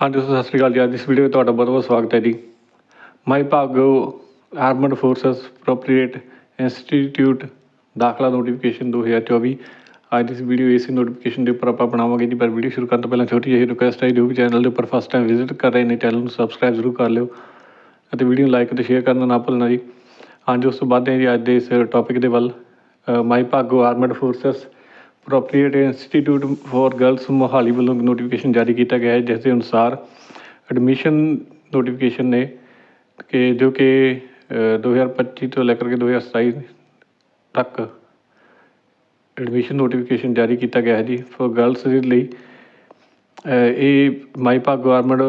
ਹਾਂਜੀ, ਸਤਿ ਸ਼੍ਰੀ ਅਕਾਲ ਜੀ। ਅੱਜ ਇਸ ਵੀਡੀਓ ਵਿੱਚ ਤੁਹਾਡਾ ਬਹੁਤ ਬਹੁਤ ਸਵਾਗਤ ਹੈ ਜੀ। Mai Bhago armed forces appropriate institute ਦਾਖਲਾ ਨੋਟੀਫਿਕੇਸ਼ਨ 2024 ਅੱਜ ਦੀ ਇਸ ਵੀਡੀਓ ਇਸ ਨੋਟੀਫਿਕੇਸ਼ਨ ਦੇ ਉੱਪਰ ਆਪਾਂ ਬਣਾਵਾਂਗੇ ਜੀ। ਪਰ ਵੀਡੀਓ ਸ਼ੁਰੂ ਕਰਨ ਤੋਂ ਪਹਿਲਾਂ ਛੋਟੀ ਜਿਹੀ ਰਿਕੁਐਸਟ ਹੈ ਜੋ। ਵੀ ਚੈਨਲ ਦੇ ਉੱਪਰ ਫਸਟ ਟਾਈਮ ਵਿਜ਼ਿਟ ਕਰ ਰਹੇ ਨੇ, ਚੈਨਲ ਨੂੰ ਸਬਸਕ੍ਰਾਈਬ ਜ਼ਰੂਰ ਕਰ ਲਿਓ ਅਤੇ ਵੀਡੀਓ ਨੂੰ ਲਾਈਕ ਅਤੇ ਸ਼ੇਅਰ ਕਰਨਾ ਨਾ ਭੁੱਲਣਾ ਜੀ। ਹਾਂਜੀ, ਉਸ ਤੋਂ ਬਾਅਦ ਹੈ ਜੀ ਅੱਜ ਦੇ ਇਸ ਟੌਪਿਕ ਦੇ ਵੱਲ Mai Bhago armed forces appropriate institute for girls Mohali ਵੱਲੋਂ ਨੋਟੀਫਿਕੇਸ਼ਨ ਜਾਰੀ ਕੀਤਾ ਗਿਆ ਹੈ, ਜਿਸ ਦੇ ਅਨੁਸਾਰ ਐਡਮਿਸ਼ਨ ਨੋਟੀਫਿਕੇਸ਼ਨ ਨੇ ਕਿ ਜੋ ਕਿ ਦੋ ਹਜ਼ਾਰ ਪੱਚੀ ਤੋਂ ਲੈ ਕਰਕੇ 2027 ਤੱਕ ਐਡਮਿਸ਼ਨ ਨੋਟੀਫਿਕੇਸ਼ਨ ਜਾਰੀ ਕੀਤਾ ਗਿਆ ਹੈ ਜੀ ਫੋਰ ਗਰਲਸ ਦੇ ਲਈ। ਇਹ Mai Bhago armed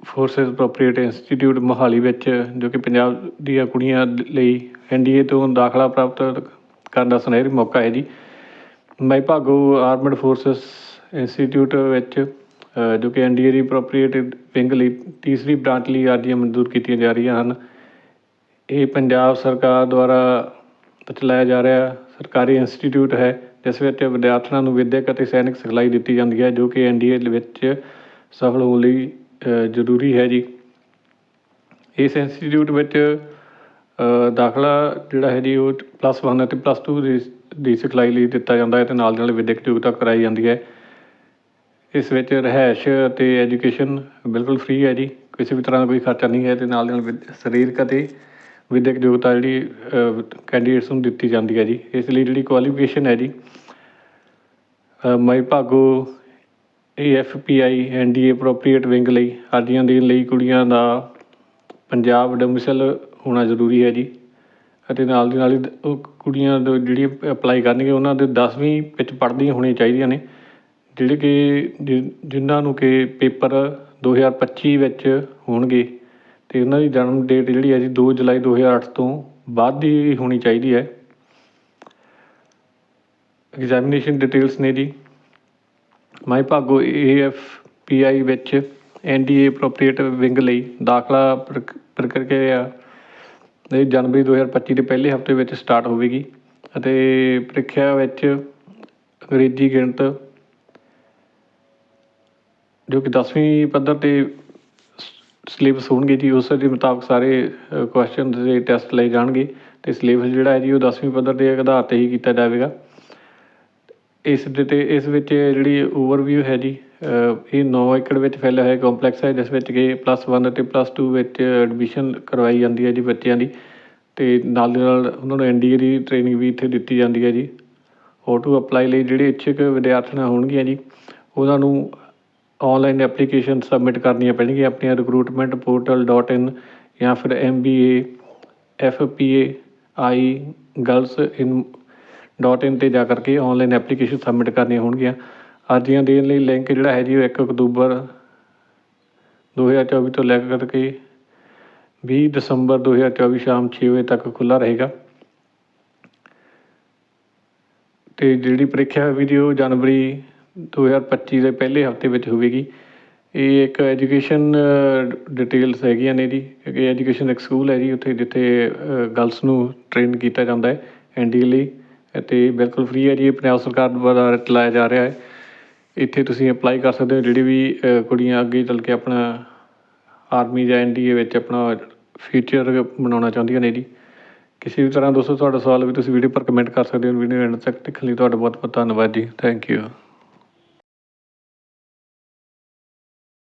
forces appropriate institute Mohali ਵਿੱਚ, ਜੋ ਕਿ ਪੰਜਾਬ ਦੀਆਂ ਕੁੜੀਆਂ ਲਈ ਐਨਡੀਏ ਤੋਂ ਦਾਖਲਾ ਪ੍ਰਾਪਤ ਕਰਨ ਦਾ ਸੁਨਹਿਰੀ ਮੌਕਾ ਹੈ ਜੀ। Mai Bhago armed forces institute ਵਿੱਚ ਜੋ ਕਿ ਐੱਨ ਡੀ ਏ ਦੀ ਅਪਰੋਪਰੀਏਟ ਵਿੰਗ ਲਈ ਤੀਸਰੀ ਬ੍ਰਾਂਚ ਲਈ ਅਰਜ਼ੀਆਂ ਮਨਜ਼ੂਰ ਕੀਤੀਆਂ ਜਾ ਰਹੀਆਂ ਹਨ। ਇਹ ਪੰਜਾਬ ਸਰਕਾਰ ਦੁਆਰਾ ਚਲਾਇਆ ਜਾ ਰਿਹਾ ਸਰਕਾਰੀ ਇੰਸਟੀਟਿਊਟ ਹੈ, ਜਿਸ ਵਿੱਚ ਵਿਦਿਆਰਥਣਾਂ ਨੂੰ ਵਿੱਦਿਅਕ ਅਤੇ ਸੈਨਿਕ ਸਿਖਲਾਈ ਦਿੱਤੀ ਜਾਂਦੀ ਹੈ, ਜੋ ਕਿ ਐੱਨ ਡੀ ਏ ਵਿੱਚ ਸਫਲ ਹੋਣ ਲਈ ਜ਼ਰੂਰੀ ਹੈ ਜੀ। ਇਸ ਇੰਸਟੀਟਿਊਟ ਵਿੱਚ ਦਾਖਲਾ ਜਿਹੜਾ ਹੈ ਜੀ, ਉਹ ਪਲੱਸ 1 ਅਤੇ ਪਲੱਸ 2 ਦੀ ਦੀ ਸਿਖਲਾਈ ਲਈ ਦਿੱਤਾ ਜਾਂਦਾ ਹੈ ਅਤੇ ਨਾਲ ਦੀ ਨਾਲ ਵਿੱਦਿਅਕ ਯੋਗਤਾ ਕਰਾਈ ਜਾਂਦੀ ਹੈ। ਇਸ ਵਿੱਚ ਰਿਹਾਇਸ਼ ਅਤੇ ਐਜੂਕੇਸ਼ਨ ਬਿਲਕੁਲ ਫ੍ਰੀ ਹੈ ਜੀ। ਕਿਸੇ ਵੀ ਤਰ੍ਹਾਂ ਦਾ ਕੋਈ ਖਰਚਾ ਨਹੀਂ ਹੈ ਅਤੇ ਨਾਲ ਦੀ ਨਾਲ ਵਿਦ- ਸਰੀਰਕ ਅਤੇ ਵਿੱਦਿਅਕ ਯੋਗਤਾ ਜਿਹੜੀ ਕੈਂਡੀਡੇਟਸ ਨੂੰ ਦਿੱਤੀ ਜਾਂਦੀ ਹੈ ਜੀ। ਇਸ ਲਈ ਜਿਹੜੀ ਕੁਆਲੀਫਿਕੇਸ਼ਨ ਹੈ ਜੀ ਅ, Mai Bhago AFPI NDA appropriate wing ਲਈ ਅਰਜ਼ੀਆਂ ਦੇਣ ਲਈ ਕੁੜੀਆਂ ਦਾ ਪੰਜਾਬ ਡੋਮਿਸਲ ਹੋਣਾ ਜ਼ਰੂਰੀ ਹੈ ਜੀ। ਅਤੇ ਨਾਲ ਦੀ ਨਾਲ ਹੀ ਉਹ ਕੁੜੀਆਂ ਦ ਜਿਹੜੀਆਂ ਅਪਲਾਈ ਕਰਨਗੇ, ਉਹਨਾਂ ਦੇ 10ਵੀਂ ਵਿੱਚ ਪੜ੍ਹਦੀਆਂ ਹੋਣੀਆਂ ਚਾਹੀਦੀਆਂ ਨੇ, ਜਿਹੜੇ ਕਿ ਜਿ- ਜਿਨ੍ਹਾਂ ਨੂੰ ਕਿ ਪੇਪਰ 2025 ਵਿੱਚ ਹੋਣਗੇ ਅਤੇ ਉਹਨਾਂ ਦੀ ਜਨਮ ਡੇਟ ਜਿਹੜੀ ਹੈ ਜੀ ਦੋ ਜੁਲਾਈ 2008 ਤੋਂ ਬਾਅਦ ਦੀ ਹੋਣੀ ਚਾਹੀਦੀ ਹੈ। ਐਗਜ਼ਾਮੀਨੇਸ਼ਨ ਡਿਟੇਲਸ ਨੇ ਜੀ। Mai Bhago A F P I ਵਿੱਚ N D A appropriate wing ਲਈ ਦਾਖਲਾ ਪ੍ਰਕ- ਪ੍ਰਕਿਰਿਆ ਇਹ ਜਨਵਰੀ 2025 ਦੇ ਪਹਿਲੇ ਹਫ਼ਤੇ ਵਿੱਚ ਸਟਾਰਟ ਹੋਵੇਗੀ ਅਤੇ ਪ੍ਰੀਖਿਆ ਵਿੱਚ ਅੰਗਰੇਜ਼ੀ ਗਣਿਤ ਜੋ ਕਿ 10ਵੀਂ ਪੱਧਰ ਤੇ ਸਿਲੇਬਸ ਹੋਣਗੇ ਜੀ, ਉਸ ਦੇ ਮੁਤਾਬਕ ਸਾਰੇ ਕੁਐਸਚਨ ਦੇ ਟੈਸਟ ਲਏ ਜਾਣਗੇ ਅਤੇ ਸਿਲੇਬਸ ਜਿਹੜਾ ਹੈ ਜੀ, ਉਹ 10ਵੀਂ ਪੱਧਰ ਦੇ ਆਧਾਰ ਤੇ ਹੀ ਕੀਤਾ ਜਾਵੇਗਾ। ਇਸ ਦੇ ਤੇ, ਇਸ ਵਿੱਚ ਜਿਹੜੀ ਓਵਰਵਿਊ ਹੈ ਜੀ ਇਹ 9 ਏਕੜ ਵਿੱਚ ਫੈਲਿਆ ਹੋਇਆ ਕੰਪਲੈਕਸ ਹੈ, ਜਿਸ ਵਿੱਚ ਕਿ ਪਲੱਸ ਵਨ ਅਤੇ ਪਲੱਸ ਟੂ ਵਿੱਚ ਐਡਮਿਸ਼ਨ ਕਰਵਾਈ ਜਾਂਦੀ ਹੈ ਜੀ ਬੱਚਿਆਂ ਦੀ ਅਤੇ ਨਾਲ ਦੀ ਨਾਲ ਉਹਨਾਂ ਨੂੰ ਐੱਨ ਡੀ ਏ ਦੀ ਟ੍ਰੇਨਿੰਗ ਵੀ ਇੱਥੇ ਦਿੱਤੀ ਜਾਂਦੀ ਹੈ ਜੀ। ਹੋ ਟੂ ਅਪਲਾਈ ਲਈ ਜਿਹੜੇ ਇੱਛੁਕ ਵਿਦਿਆਰਥਣਾਂ ਹੋਣਗੀਆਂ ਜੀ, ਉਹਨਾਂ ਨੂੰ ਔਨਲਾਈਨ ਐਪਲੀਕੇਸ਼ਨ ਸਬਮਿਟ ਕਰਨੀਆਂ ਪੈਣਗੀਆਂ ਆਪਣੀਆਂ ਰਿਕਰੂਟਮੈਂਟ ਪੋਰਟਲ ਡੋਟ ਇਨ ਜਾਂ ਫਿਰ M B A F P A I girls in dot in 'ਤੇ ਜਾ ਕਰਕੇ ਔਨਲਾਈਨ ਐਪਲੀਕੇਸ਼ਨ ਸਬਮਿਟ ਕਰਨੀਆਂ ਹੋਣਗੀਆਂ। ਅਰਜ਼ੀਆਂ ਦੇਣ ਲਈ ਲਿੰਕ ਜਿਹੜਾ ਹੈ ਜੀ ਉਹ ਇੱਕ ਅਕਤੂਬਰ 2024 ਤੋਂ ਲੈ ਕਰਕੇ ਵੀਹ ਦਸੰਬਰ 2024 ਸ਼ਾਮ ਛੇ ਵਜੇ ਤੱਕ ਖੁੱਲ੍ਹਾ ਰਹੇਗਾ। ਅਤੇ ਜਿਹੜੀ ਪ੍ਰੀਖਿਆ ਹੋਵੇਗੀ ਉਹ ਜਨਵਰੀ 2025 ਦੇ ਪਹਿਲੇ ਹਫ਼ਤੇ ਵਿੱਚ ਹੋਵੇਗੀ। ਇਹ ਇੱਕ ਐਜੂਕੇਸ਼ਨ ਡਿਟੇਲਸ ਹੈਗੀਆਂ ਨੇ ਜੀ। ਕਿਉਂਕਿ ਐਜੂਕੇਸ਼ਨ ਇੱਕ ਸਕੂਲ ਹੈ ਜੀ ਉੱਥੇ ਜਿੱਥੇ ਗਰਲਸ ਨੂੰ ਟ੍ਰੇਨ ਕੀਤਾ ਜਾਂਦਾ ਹੈ ਐਨਡੀ ਲਈ। ਅਤੇ ਬਿਲਕੁਲ ਫ੍ਰੀ ਹੈ ਜੀ ਇਹ ਪੰਜਾਬ ਸਰਕਾਰ ਦੁਆਰਾ ਚਲਾਇਆ ਜਾ ਰਿਹਾ ਹੈ। ਇੱਥੇ ਤੁਸੀਂ ਅਪਲਾਈ ਕਰ ਸਕਦੇ ਹੋ ਜਿਹੜੀ ਵੀ ਕੁੜੀਆਂ ਅੱਗੇ ਚੱਲ ਕੇ ਆਪਣਾ ਆਰਮੀ ਜਾਂ ਐਨਡੀਏ ਵਿੱਚ ਆਪਣਾ ਫਿਊਚਰ ਬਣਾਉਣਾ ਚਾਹੁੰਦੀਆਂ ਨੇ ਜੀ। ਕਿਸੇ ਵੀ ਤਰ੍ਹਾਂ ਦੋਸਤੋ, ਤੁਹਾਡਾ ਸਵਾਲ ਵੀ ਤੁਸੀਂ ਵੀਡੀਓ ਪਰ ਕਮੈਂਟ ਕਰ ਸਕਦੇ ਹੋ। ਵੀਡੀਓ ਐਂਡ ਤੱਕ ਦੇਖਣ ਲਈ ਤੁਹਾਡਾ ਬਹੁਤ ਬਹੁਤ ਧੰਨਵਾਦ ਜੀ। Thank you